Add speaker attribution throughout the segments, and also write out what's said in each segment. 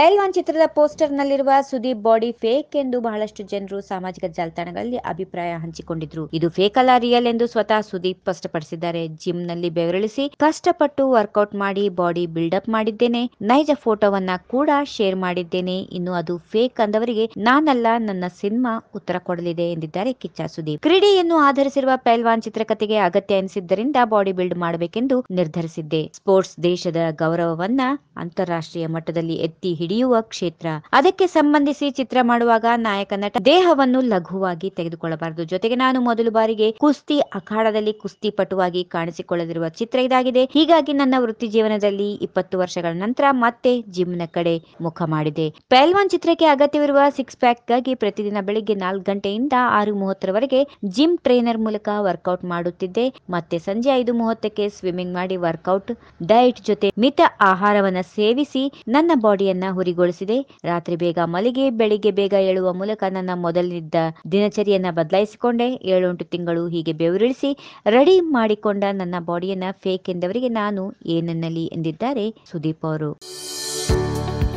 Speaker 1: ಪೈಲ್ವಾನ್ ಚಿತ್ರದ ಪೋಸ್ಟರ್ ನಲ್ಲಿರುವ Sudeep body fake ಎಂದು ಬಹಳಷ್ಟು ಜನರು ಸಾಮಾಜಿಕ ಜಾಲತಾಣಗಳಲ್ಲಿ ಅಭಿಪ್ರಾಯ ಹಂಚಿಕೊಂಡಿದ್ರು. ಇದು ಫೇಕ್ ಅಲ್ಲ ರಿಯಲ್ ಎಂದು ಸ್ವತಃ ಸುದೀಪ್ ಸ್ಪಷ್ಟಪಡಿಸಿದ್ದಾರೆ. ಜಿಮ್ನಲ್ಲಿ ಬೆವರಿಳಿಸಿ ಕಷ್ಟಪಟ್ಟು ವರ್ಕೌಟ್ ಮಾಡಿ ಬಾಡಿ ಬಿಲ್ಡಪ್ ಮಾಡಿದ್ದೇನೆ. ನೈಜ ಫೋಟೋವನ್ನ ಕೂಡ ಶೇರ್ ಮಾಡಿದ್ದೇನೆ. ಇನ್ನು ಅದು ಫೇಕ್ ಅಂದವರಿಗೆ ನಾನಲ್ಲ, ನನ್ನ ಸಿನಿಮಾ ಉತ್ತರ ಕೊಡಲಿದೆ ಎಂದಿದ್ದಾರೆ ಕಿಚ್ಚ ಸುದೀಪ್. ಕ್ರೀಡೆಯನ್ನು ಆಧರಿಸಿರುವ ಪೈಲ್ವಾನ್ ಚಿತ್ರಕಥೆಗೆ ಅಗತ್ಯ ಎನಿಸಿದ್ದರಿಂದ ಬಾಡಿ ಬಿಲ್ಡ್ ಮಾಡಬೇಕೆಂದು ನಿರ್ಧರಿಸಿದ್ದೆ. ಸ್ಪೋರ್ಟ್ಸ್ ದೇಶದ ಗೌರವವನ್ನ ಅಂತಾರಾಷ್ಟ್ರೀಯ ಮಟ್ಟದಲ್ಲಿ ಎತ್ತಿ ಹಿಡಿಯುವ ಕ್ಷೇತ್ರ. ಅದಕ್ಕೆ ಸಂಬಂಧಿಸಿ ಚಿತ್ರ ಮಾಡುವಾಗ ನಾಯಕ ನಟ ದೇಹವನ್ನು ಲಘುವಾಗಿ ತೆಗೆದುಕೊಳ್ಳಬಾರದು. ಜೊತೆಗೆ ನಾನು ಮೊದಲು ಬಾರಿಗೆ ಕುಸ್ತಿ ಅಖಾಡದಲ್ಲಿ ಕುಸ್ತಿ ಪಟುವಾಗಿ ಕಾಣಿಸಿಕೊಳ್ಳದಿರುವ ಚಿತ್ರ ಇದಾಗಿದೆ. ಹೀಗಾಗಿ ನನ್ನ ವೃತ್ತಿ ಜೀವನದಲ್ಲಿ ಇಪ್ಪತ್ತು ವರ್ಷಗಳ ನಂತರ ಮತ್ತೆ ಜಿಮ್ನ ಕಡೆ ಮುಖ ಮಾಡಿದೆ. ಪೆಲ್ವಾನ್ ಚಿತ್ರಕ್ಕೆ ಅಗತ್ಯವಿರುವ ಸಿಕ್ಸ್ ಪ್ಯಾಕ್ಗಾಗಿ ಪ್ರತಿದಿನ ಬೆಳಿಗ್ಗೆ ನಾಲ್ಕು ಗಂಟೆಯಿಂದ ಆರು ಮೂವತ್ತರವರೆಗೆ ಜಿಮ್ ಟ್ರೈನರ್ ಮೂಲಕ ವರ್ಕೌಟ್ ಮಾಡುತ್ತಿದ್ದೆ. ಮತ್ತೆ ಸಂಜೆ ಐದು ಮೂವತ್ತಕ್ಕೆ ಸ್ವಿಮ್ಮಿಂಗ್ ಮಾಡಿ ವರ್ಕೌಟ್ ಡಯಟ್ ಜೊತೆ ಮಿತ ಆಹಾರವನ್ನ ಸೇವಿಸಿ ನನ್ನ ಬಾಡಿಯನ್ನ ಹುರಿಗೊಳಿಸಿದೆ. ರಾತ್ರಿ ಬೇಗ ಮಲಿಗೆ, ಬೆಳಿಗ್ಗೆ ಬೇಗ ಏಳುವ ಮೂಲಕ ನನ್ನ ಮೊದಲಿದ್ದ ದಿನಚರಿಯನ್ನ ಬದಲಾಯಿಸಿಕೊಂಡೆ. ಏಳೆಂಟು ತಿಂಗಳು ಹೀಗೆ ಬೆವರಿಳಿಸಿ ರೆಡಿ ಮಾಡಿಕೊಂಡ ನನ್ನ ಬಾಡಿಯನ್ನ ಫೇಕ್ ಎಂದವರಿಗೆ ನಾನು ಏನನ್ನಲಿ ಎಂದಿದ್ದಾರೆ. ಸುದೀಪ್ ಅವರು.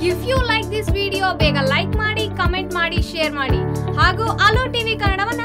Speaker 2: If you like this video ಬೇಗ ಲೈಕ್ ಮಾಡಿ ಕಮೆಂಟ್ ಮಾಡಿ ಶೇರ್ ಮಾಡಿ. ಹಾಗೂ ಅಲೋ ಟಿವಿ ಕನ್ನಡವನ್ನ